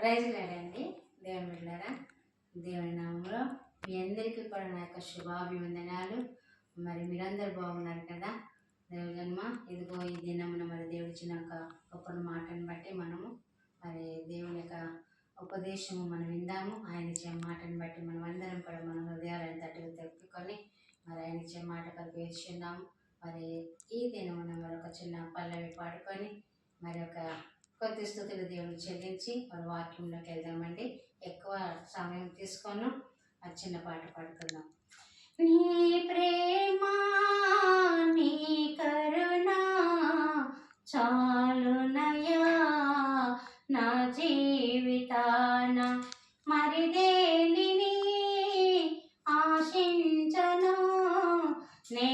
Praise లేడండి. దేవుని బిడ్డారా దేవుని నామంలో మీ అందరికీ కూడా నా యొక్క శుభాభివందనాలు. మరి మీరందరూ బాగున్నారు కదా? దేవుజన్మ ఇదిగో ఈ దినమున మరి దేవుడి ఇచ్చిన ఒక గొప్ప మాటను బట్టి మనము మరి దేవుని యొక్క ఉపదేశము మనం విందాము. ఆయన ఇచ్చే మాటను బట్టి మనం అందరం కూడా మన హృదయాలను తట్టుకు తెప్పుకొని మరి ఆయన ఇచ్చే మాట కలిపి మరి ఈ దినమున మరి ఒక చిన్న పల్లవి పాడుకొని మరి ఒక కొద్ది స్థుతులు దేవుని చెల్లించి మరి వాక్యంలోకి వెళ్దామండి ఎక్కువ సమయం తీసుకొని. ఆ చిన్న పాట పాడుకుందాం. నీ ప్రేమ నీ కరుణ చాలునయా నా జీవితాన మరి దేనిని ఆశించను. నే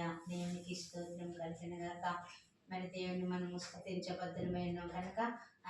హల్లెలూయా దేవునికి స్తోత్రం కలిసిన గాక. మరి దేవుని మనము స్థుతించబద్ధమైన కనుక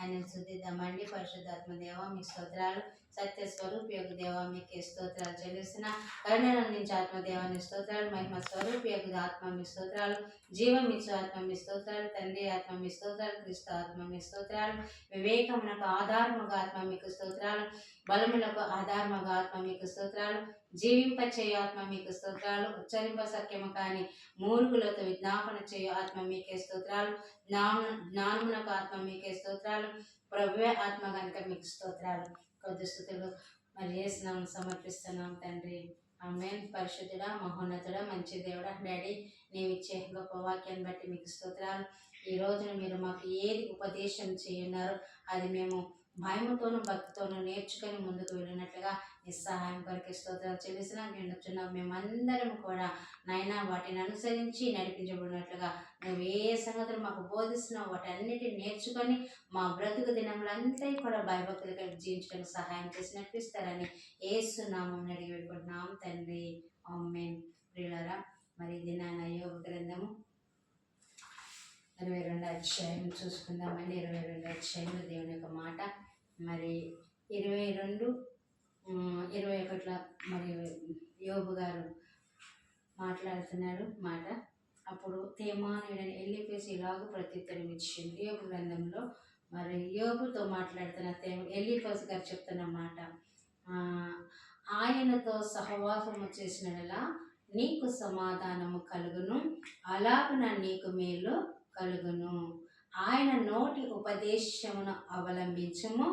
ఆయన శుద్ధిద్దామండి పరిశుద్ధాత్మ దేవ మీ స్తోత్రాలు సత్య స్వరూపయోగ దేవ మీకు స్తోత్రాలు చెల్లిస్తున్న కరుణను అందించే ఆత్మ దేవాన్ని స్తోత్రాలు మహిమ స్వరూపయోగ ఆత్మ మీ స్తోత్రాలు జీవం ఇచ్చే ఆత్మ మీ స్తోత్రాలు తండ్రి ఆత్మ మీ స్తోత్రాలు క్రీస్తు ఆత్మ మీ స్తోత్రాలు వివేకమునకు ఆధారముగా ఆత్మ మీకు స్తోత్రాలు బలములకు ఆధారముగా ఆత్మ మీకు స్తోత్రాలు జీవింపచేయ ఆత్మ మీకు స్తోత్రాలు ఉచ్చరింప సఖ్యము కానీ మూర్ఖులతో విజ్ఞాపన చేయు ఆత్మ మీకే స్తోత్రాలు జ్ఞాన జ్ఞానమునకు ఆత్మ మీకే స్తోత్రాలు ప్రభువే ఆత్మ కనుక మీకు స్తోత్రాలు. కొద్ది స్థుతులు మరి చేసినాం సమర్పిస్తున్నాం తండ్రి. ఆమెన్. పరిశుద్ధుడా మహోన్నతుడా మంచి దేవుడా డాడీ నీవు ఇచ్చే గొప్ప వాక్యాన్ని బట్టి మీకు స్తోత్రాలు. ఈ రోజున మీరు మాకు ఏది ఉపదేశం చేయన్నారో అది మేము భయముతోనూ భక్తితోనూ నేర్చుకొని ముందుకు వెళ్ళినట్లుగా నీ సహాయం కొరకు స్తోత్రాలు చెల్లిస్తున్నాం. నిండుచున్నాం. మేమందరం కూడా నాయన వాటిని అనుసరించి నడిపించబడినట్లుగా నువ్వు ఏ సంగతులు మాకు బోధిస్తున్నావు వాటన్నిటిని నేర్చుకొని మా బ్రతుకు దినములంతా కూడా భయభక్తులుగా జీవించడానికి సహాయం చేసి నడిపిస్తారని ఏసునామం అడిగి పెట్టుకుంటున్నాం తండ్రి అమ్మేన్ ప్రియులరా మరి దినాన యోగ గ్రంథము ఇరవై రెండు అధ్యాయం చూసుకుందామండి. ఇరవై రెండు అధ్యాయంలో దేవుని యొక్క మాట మరి ఇరవై రెండు ఇరవై ఒకటిలో మరి యోబు గారు మాట్లాడుతున్నాడు మాట. అప్పుడు తేమానుడని ఎల్లిపేసి ఇలాగ ప్రత్యుత్తరం ఇచ్చింది యోగు గ్రంథంలో. మరి యోగుతో మాట్లాడుతున్న తే ఎల్లిపేసి గారు చెప్తున్న మాట ఆయనతో సహవాసము చేసినలా నీకు సమాధానము కలుగును అలాగున నీకు మేలు కలుగును. ఆయన నోటి ఉపదేశమును అవలంబించము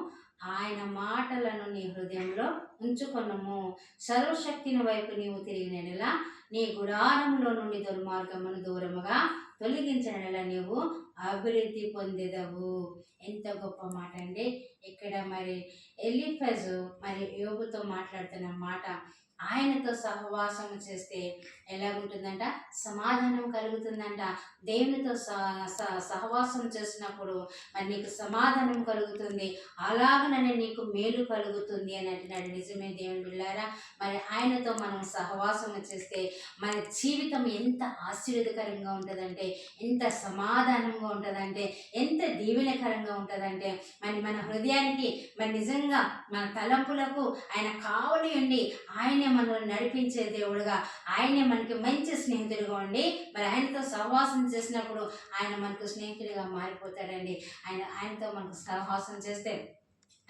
ఆయన మాటలను నీ హృదయంలో ఉంచుకొనము. సర్వశక్తిని వైపు నీవు తిరిగినలా నీ గుడారంలో నుండి దుర్మార్గమును దూరముగా తొలగించిన నీవు అభివృద్ధి పొందేదవు. ఎంత గొప్ప మాట అండి. ఇక్కడ మరి ఎలిఫజు మరి యోగుతో మాట్లాడుతున్న మాట ఆయనతో సహవాసం చేస్తే ఎలాగుంటుందంట? సమాధానం కలుగుతుందంట. దేవునితో స- స- సహవాసం చేసినప్పుడు మరి నీకు సమాధానం కలుగుతుంది. అలాగనే నీకు మేలు కలుగుతుంది అని అంటున్నాడు. నిజమే దేవుని బిళ్ళారా? మరి ఆయనతో మనం సహవాసం చేస్తే మన జీవితం ఎంత ఆశీర్వదకరంగా ఉంటుందంటే ఎంత సమాధానంగా ఉంటుందంటే ఎంత దీవెనకరంగా ఉంటుందంటే మరి మన హృదయానికి మరి నిజంగా మన తలంపులకు ఆయన కావలి ఉండి ఆయన మనల్ని నడిపించే దేవుడుగా. ఆయనే మనకి మంచి స్నేహితుడుగా ఉండి మరి ఆయనతో సహవాసం చేసినప్పుడు ఆయన మనకు స్నేహితుడిగా మారిపోతాడండి. ఆయన ఆయనతో మనకు సహవాసం చేస్తే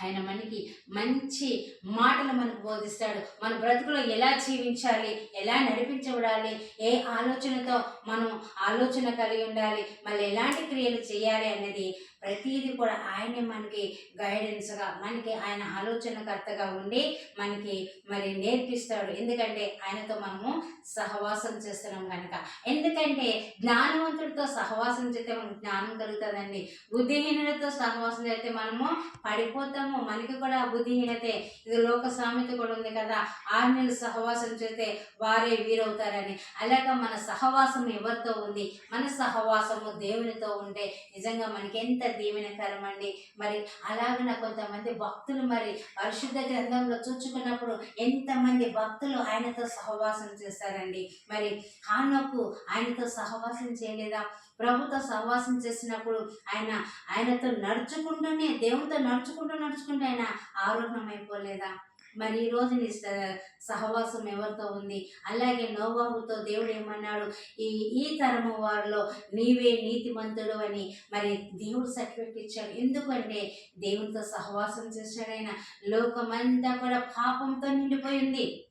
ఆయన మనకి మంచి మాటలు మనకు బోధిస్తాడు. మన బ్రతుకులో ఎలా జీవించాలి ఎలా నడిపించబడాలి ఏ ఆలోచనతో మనం ఆలోచన కలిగి ఉండాలి మళ్ళీ ఎలాంటి క్రియలు చేయాలి అనేది ప్రతిదీ కూడా ఆయనే మనకి గైడెన్స్గా మనకి ఆయన ఆలోచనకర్తగా ఉండి మనకి మరి నేర్పిస్తాడు. ఎందుకంటే ఆయనతో మనము సహవాసం చేస్తున్నాం కనుక. ఎందుకంటే జ్ఞానవంతుడితో సహవాసం చేస్తే మనకు జ్ఞానం కలుగుతుందండి. బుద్ధిహీనులతో సహవాసం చేస్తే మనము పడిపోతాము. మనకి కూడా బుద్ధిహీనతే. ఇది లోక సామెత కూడా ఉంది కదా. ఆరు సహవాసం చేస్తే వారే వీరవుతారని. అలాగా మన సహవాసం ఎవరితో ఉంది? మన సహవాసము దేవునితో ఉంటే నిజంగా మనకి ఎంత దీవెనకరం అండి. మరి అలాగన కొంతమంది భక్తులు మరి పరిశుద్ధ గ్రంథంలో చూచుకున్నప్పుడు ఎంతమంది భక్తులు ఆయనతో సహవాసం చేస్తారండి. మరి హానకు ఆయనతో సహవాసం చేయలేదా? ప్రభుతో సహవాసం చేసినప్పుడు ఆయన ఆయనతో నడుచుకుంటూనే దేవునితో నడుచుకుంటూ నడుచుకుంటూ ఆయన ఆరోగ్యం అయిపోలేదా మరి ఈ రోజు నీ సహవాసం ఎవరితో ఉంది? అలాగే నోవాహుతో దేవుడు ఏమన్నాడు? ఈ ఈ తరము వారిలో నీవే నీతిమంతుడు అని మరి దేవుడు సర్టిఫికెట్ ఇచ్చాడు. ఎందుకంటే దేవునితో సహవాసం చేశాడు ఆయన. లోకమంతా కూడా పాపంతో నిండిపోయింది.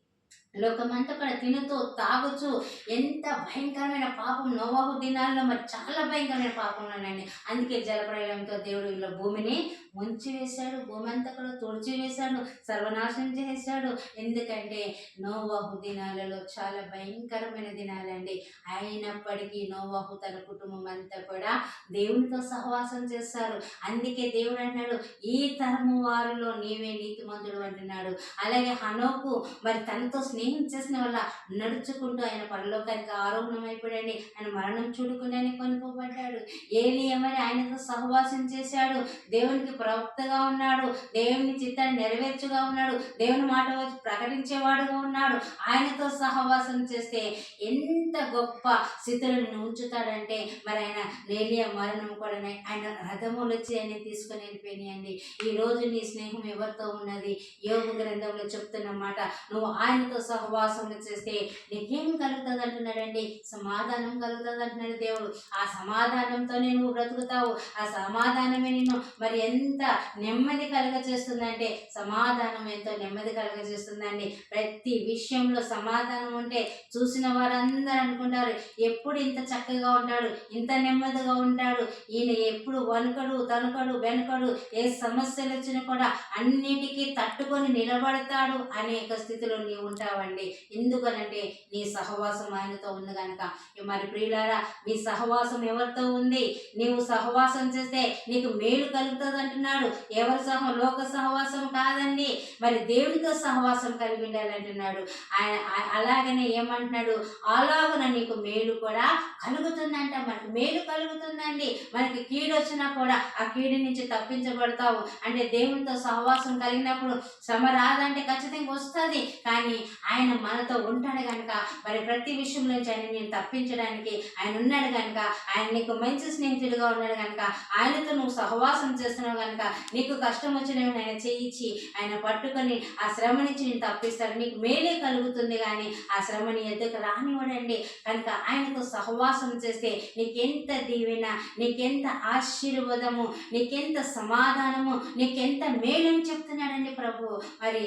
లోకమంతా కూడా తినుతూ తాగుచు ఎంత భయంకరమైన పాపం నోవాహు దినాల్లో మరి చాలా భయంకరమైన పాపంలోనండి అందుకే జలప్రలయంతో దేవుడు ఇలా భూమిని ముంచి వేశాడు భూమి అంతా కూడా తుడిచి వేశాడు సర్వనాశనం చేశాడు. ఎందుకంటే నోవాహు దినాలలో చాలా భయంకరమైన దినాలండి. అయినప్పటికీ నోవాహు తన కుటుంబం అంతా కూడా దేవునితో సహవాసం చేస్తారు. అందుకే దేవుడు అన్నాడు ఈ తరము వారిలో నీవే నీతిమంతుడు అంటున్నాడు. అలాగే హనోకు మరి తనతో స్నేహం చేసిన వల్ల నడుచుకుంటూ ఆయన పరలోకానికి ఆరోగ్యం అయిపోయాడు ఆయన మరణం చూడుకుని ఆయన కొనుక్కోబడ్డాడు ఏలియమని ఆయనతో సహవాసం చేశాడు. దేవునికి ప్రవక్తగా ఉన్నాడు. దేవుని చిత్తాన్ని నెరవేర్చుగా ఉన్నాడు. దేవుని మాట వచ్చి ప్రకటించేవాడుగా ఉన్నాడు. ఆయనతో సహవాసం చేస్తే ఎంత గొప్ప స్థితులను ఉంచుతాడంటే మరి ఆయన నేలియ మరణం కూడా ఆయన రథములు వచ్చి ఆయన తీసుకొని వెళ్ళిపోయినాయండి. ఈ రోజు నీ స్నేహం ఎవరితో ఉన్నది? యోగ గ్రంథంలో చెప్తున్న మాట నువ్వు ఆయనతో సహవాసం చేస్తే నీకేం కలుగుతుంది అంటున్నాడండి సమాధానం కలుగుతుంది అంటున్నాడు దేవుడు. ఆ సమాధానంతో నువ్వు బ్రతుకుతావు. ఆ సమాధానమే నిన్ను మరి ఎంత నెమ్మది కలుగ చేస్తుందంటే సమాధానం ఎంతో నెమ్మది కలుగ చేస్తుందండి ప్రతి విషయంలో సమాధానం ఉంటే చూసిన వారందరూ అనుకుంటారు ఎప్పుడు ఇంత చక్కగా ఉంటాడు ఇంత నెమ్మదిగా ఉంటాడు ఈయన ఎప్పుడు వణుకడు తణుకడు వెనుకడు ఏ సమస్యలు వచ్చినా కూడా అన్నిటికీ తట్టుకొని నిలబడతాడు అనేక స్థితిలో నీవు అండి ఎందుకనంటే నీ సహవాసం ఆయనతో ఉంది కనుక మరి ప్రియులారా నీ సహవాసం ఎవరితో ఉంది? నీవు సహవాసం చేస్తే నీకు మేలు కలుగుతుంది అంటున్నాడు. ఎవరి సహ? లోక సహవాసం కాదండి. మరి దేవునితో సహవాసం కలిగి ఉండాలంటున్నాడు ఆయన అలాగనే ఏమంటున్నాడు? అలాగన నీకు మేలు కూడా కలుగుతుందంట మనకి మేలు కలుగుతుందండి. మనకి కీడు వచ్చినా కూడా ఆ కీడు నుంచి తప్పించబడతావు. అంటే దేవునితో సహవాసం కలిగినప్పుడు శ్రమ రాదంటే ఖచ్చితంగా వస్తుంది. కానీ ఆయన మనతో ఉంటాడు కనుక మరి ప్రతి విషయం నుంచి ఆయన నేను తప్పించడానికి ఆయన ఉన్నాడు కనుక ఆయన నీకు మంచి స్నేహితుడిగా ఉన్నాడు కనుక ఆయనతో నువ్వు సహవాసం చేస్తున్నావు కనుక నీకు కష్టం వచ్చినవి ఆయన చేయించి ఆయన పట్టుకొని ఆ శ్రమ నుంచి నేను తప్పిస్తాడు నీకు మేలే కలుగుతుంది కానీ ఆ శ్రమని ఎదుకు రానివ్వడండి. కనుక ఆయనతో సహవాసం చేస్తే నీకెంత దీవెన నీకెంత ఆశీర్వాదము నీకెంత సమాధానము నీకెంత మేలని చెప్తున్నాడండి ప్రభు. మరి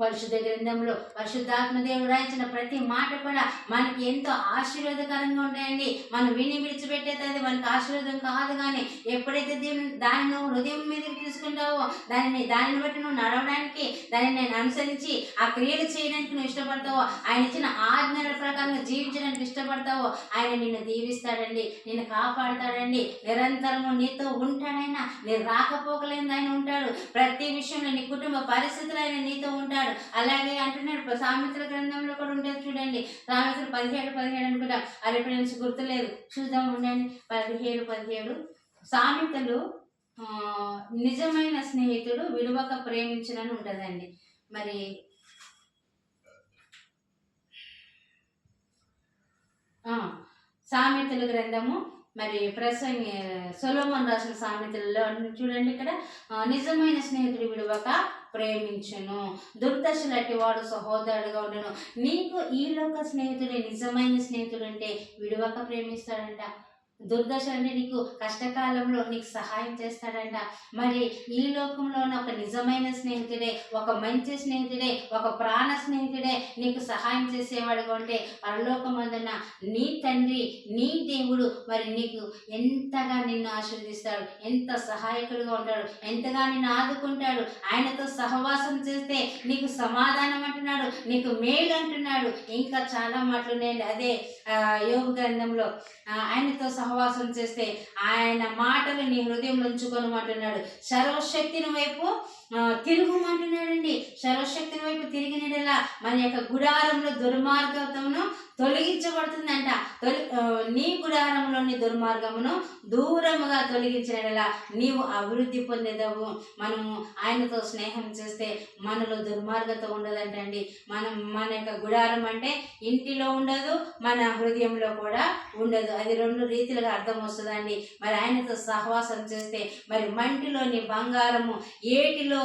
పరిశుద్ధ గ్రంథంలో పరిశుద్ధాత్మ దేవుడు రాయించిన ప్రతి మాట కూడా మనకి ఎంతో ఆశీర్వాదకరంగా ఉంటాయండి. మనం విని విడిచిపెట్టేది అది మనకి ఆశీర్వాదం కాదు కానీ ఎప్పుడైతే దేవుని దాన్ని నువ్వు హృదయం మీదకి తీసుకుంటావో దానిని దానిని బట్టి నువ్వు నడవడానికి దానిని నేను అనుసరించి ఆ క్రియలు చేయడానికి నువ్వు ఇష్టపడతావో ఆయన ఇచ్చిన ఆజ్ఞల ప్రకారంగా జీవించడానికి ఇష్టపడతావో ఆయన నిన్ను దీవిస్తాడండి నిన్ను కాపాడుతాడండి. నిరంతరము నీతో ఉంటాడైనా నీ రాకపోకలేని ఆయన ఉంటాడు. ప్రతి విషయంలో నీ కుటుంబ పరిస్థితులు ఆయన నీతో ఉంటాడు. అలాగే అంటున్నాడు. సామెతల గ్రంథంలో కూడా ఉండేది చూడండి. సామెతలు పదిహేడు పదిహేడు అనుకుంటా. అది ఇప్పుడు గుర్తులేదు. చూద్దాం ఉండండి. పదిహేడు పదిహేడు. సామెతలు నిజమైన స్నేహితుడు విలువక ప్రేమించనని ఉంటుందండి. మరి సామెతల గ్రంథము మరి ప్రసంగి సొలోమన్ రాసిన సామెతలలో చూడండి ఇక్కడ. నిజమైన స్నేహితుడు విడువక ప్రేమించను. దుర్దశ లాంటి వాడు సహోదరుడుగా ఉండను. నీకు ఈ లోక స్నేహితుడే నిజమైన స్నేహితుడు అంటే విడువక ప్రేమిస్తాడంట. దుర్దశ అంటే నీకు కష్టకాలంలో నీకు సహాయం చేస్తాడంట. మరి ఈ లోకంలో ఒక నిజమైన స్నేహితుడే ఒక మంచి స్నేహితుడే ఒక ప్రాణ స్నేహితుడే నీకు సహాయం చేసేవాడుగా ఉంటే పరలోకమందున్న నీ తండ్రి నీ దేవుడు మరి నీకు ఎంతగా నిన్ను ఆశీర్వదిస్తాడు ఎంత సహాయకుడిగా ఉంటాడు ఎంతగా నిన్ను ఆదుకుంటాడు ఆయనతో సహవాసం చేస్తే నీకు సమాధానం అంటున్నాడు నీకు మేలు అంటున్నాడు. ఇంకా చాలా మాటలు నేను అదే యోగ గ్రంథంలో ఆయనతో సహవాసం చేస్తే ఆయన మాటలు నీ హృదయం ఉంచుకోనమంటున్నాడు. సర్వశక్తిని వైపు తిరుగుమంటున్నాడండి. సర్వశక్తిని వైపు తిరిగినలా మన యొక్క గుడారంలో దుర్మార్గతను తొలగించబడుతుందంట. తొలి నీ గుడారంలోని దుర్మార్గమును దూరముగా తొలగించినలా నీవు అభివృద్ధి పొందేదవు. మనము ఆయనతో స్నేహం చేస్తే మనలో దుర్మార్గత ఉండదంటండి మనం మన యొక్క గుడారం అంటే ఇంటిలో ఉండదు మన హృదయంలో కూడా ఉండదు. అది రెండు రీతిలుగా అర్థం వస్తుందండి మరి ఆయనతో సహవాసం చేస్తే మరి మంటిలోని బంగారము ఏటిలో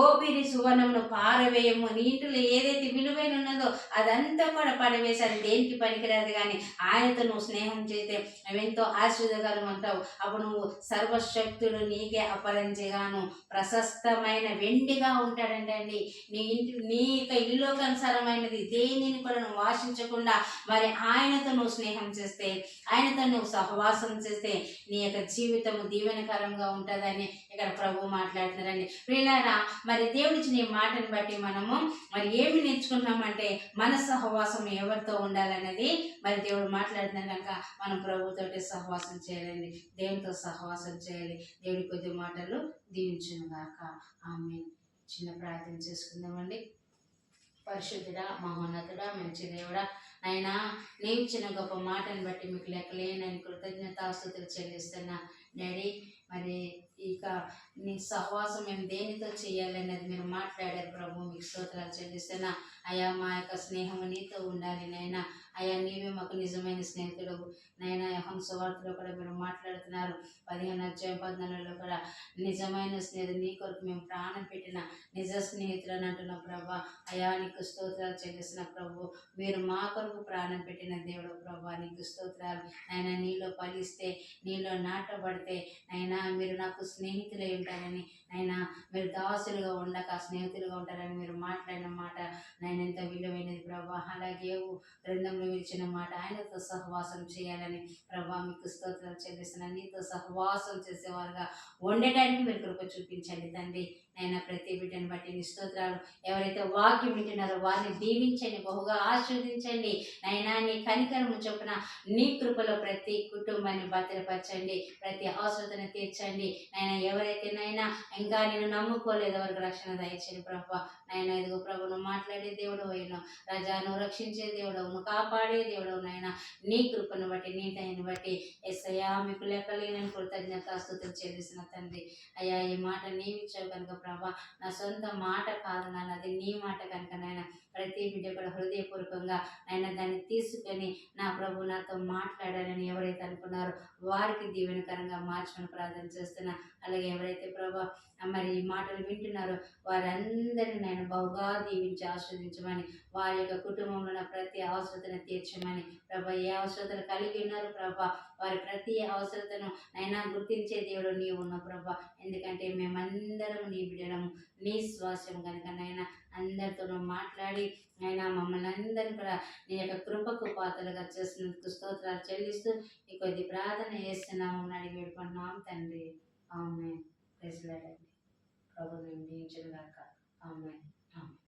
ఓపిరి సువర్ణమును పారవేయము నీటిలో ఏదైతే విలువైన ఉన్నదో అదంతా కూడా పడవేశారు దేనికి పనికిరాదు కానీ ఆయనతో నువ్వు స్నేహం చేస్తే నువ్వెంతో ఆశీర్వదకరం అంటావు అప్పుడు నువ్వు సర్వశక్తుడు నీకే అపరంజిగాను ప్రశస్తమైన వెండిగా ఉంటాడంటే అండి. నీ ఇంటి నీ యొక్క ఇల్లోకనుసారమైనది దేనిని కూడా నువ్వు ఆశించకుండా మరి ఆయనతో నువ్వు స్నేహం చేస్తే ఆయనతో నువ్వు సహవాసం చేస్తే నీ యొక్క జీవితం దీవెనకరంగా ఉంటుందని ఇక్కడ ప్రభు మాట్లాడుతున్నారండి. వీళ్ళారా మరి దేవుడిచ్చిన ఈ మాటను బట్టి మనము మరి ఏమి నేర్చుకున్నామంటే మన సహవాసం ఎవరితో ఉండాలి? ఉండాలనేది మరి దేవుడు మాట్లాడినాక కనుక మనం ప్రభుతోటి సహవాసం చేయాలండి. దేవునితో సహవాసం చేయాలి. దేవుడి కొద్ది మాటలు దీవించునుగాక ఆమె చిన్న ప్రార్థన చేసుకుందామండి. పరిశుద్ధుడా మహోన్నతుడా మంచి దేవుడా నాయనా నేను చిన్న గొప్ప మాటను బట్టి మీకు లెక్కలేనని కృతజ్ఞతాస్తుతులు చెల్లిస్తున్నా. డాడీ మరి ఇక నీ సహవాసం మేము దేనితో చేయాలన్నది మీరు మాట్లాడారు ప్రభు మీకు స్తోత్రాలు చెల్లిస్తున్నా. అయా మా యొక్క స్నేహము నీతో ఉండాలి నైనా అయా నీవే మాకు నిజమైన స్నేహితుడు. నైనా యహం సువార్తలో కూడా మీరు మాట్లాడుతున్నారు. పదిహేను అధ్యాయం పద్నాలుగులో కూడా నిజమైన స్నేహితుడు నీ కొరకు మేము ప్రాణం పెట్టిన నిజ స్నేహితులు అని అంటున్నాం ప్రభా. అయా నీకు స్తోత్రాలు చెల్లిస్తున్న ప్రభు మీరు మా కొరకు ప్రాణం పెట్టిన దేవుడు ప్రభా. నీకు స్తోత్రాలు. నాయన నీలో ఫలిస్తే నీలో నాటబడితే నైనా మీరు నాకు స్నేహితులై ఉంటారని నైనా మీరు దాసులుగా ఉండక స్నేహితులుగా ఉంటారని మీరు మాట్లాడిన మాట నేను ఎంత విలువైనది ప్రభా. అలాగే బృందంలో విలిచిన మాట ఆయనతో సహవాసం చేయాలని ప్రభా మీకు స్తోత్రాలు చెల్లిస్తున్నాను. నీతో సహవాసం చేసేవారుగా ఉండటానికి మీరు కృప చూపించండి తండ్రి. నైనా ప్రతి బిడ్డను బట్టి నీ స్తోత్రాలు ఎవరైతే వాక్యం వింటున్నారో వారిని దీవించండి బహుగా ఆశీర్వదించండి. నైనా నీ కనికరము చొప్పున నీ కృపలో ప్రతి కుటుంబాన్ని భద్రపరచండి ప్రతి అవసరతను తీర్చండి. నైనా ఎవరైతే నైనా ఇంకా నేను నమ్ముకోలేదు ఎవరికి రక్షణ దయచేయండి ప్రభా. ఆయన ఇదిగో ప్రభును మాట్లాడే దేవుడు అయినా రజాను రక్షించే దేవుడు నువ్వు కాపాడే దేవుడవు నాయన. నీ కృపను బట్టి నీ దయని బట్టి ఎస్ఐయా మీకు లెక్కలేని కృతజ్ఞతాస్తుతులు చెల్లిసిన తండ్రి. అయ్యా ఈ మాట నీవిచ్చావు కనుక ప్రభా నా సొంత మాట కాదు నాన్న అది నీ మాట కనుక నాయన. ప్రతి బిడ్డ కూడా హృదయపూర్వకంగా ఆయన దాన్ని తీసుకొని నా ప్రభు నాతో మాట్లాడాలని ఎవరైతే అనుకున్నారో వారికి దీవెనకరంగా మార్చమని ప్రార్థన చేస్తున్నా. అలాగే ఎవరైతే ప్రభా మరి ఈ మాటలు వింటున్నారో వారందరినీ నేను బహుగా దీవించి ఆస్వాదించమని వారి యొక్క కుటుంబంలో ఉన్న ప్రతి అవసరతను తీర్చమని. ప్రభా ఏ అవసరతలు కలిగి ఉన్నారు ప్రభా? వారి ప్రతి అవసరతను నైనా గుర్తించే దేవుడు నీవు ఉన్న ప్రభా. ఎందుకంటే మేమందరం నీ బిడ్డలము నీ స్వాస్యం కనుక నైనా అందరితోనూ మాట్లాడి అయినా మమ్మల్ని అందరినీ కూడా నీ యొక్క కృపకు పాత్రలుగా చేసినందుకు స్తోత్రాలు చెల్లిస్తూ ఈ కొద్ది ప్రార్థన చేస్తున్నాము అడిగి పెట్టుకుంటున్నాం తండ్రి. ఆమె ప్రెసిడెంట్ ప్రభు నేను దీవించిన గాక ఆమె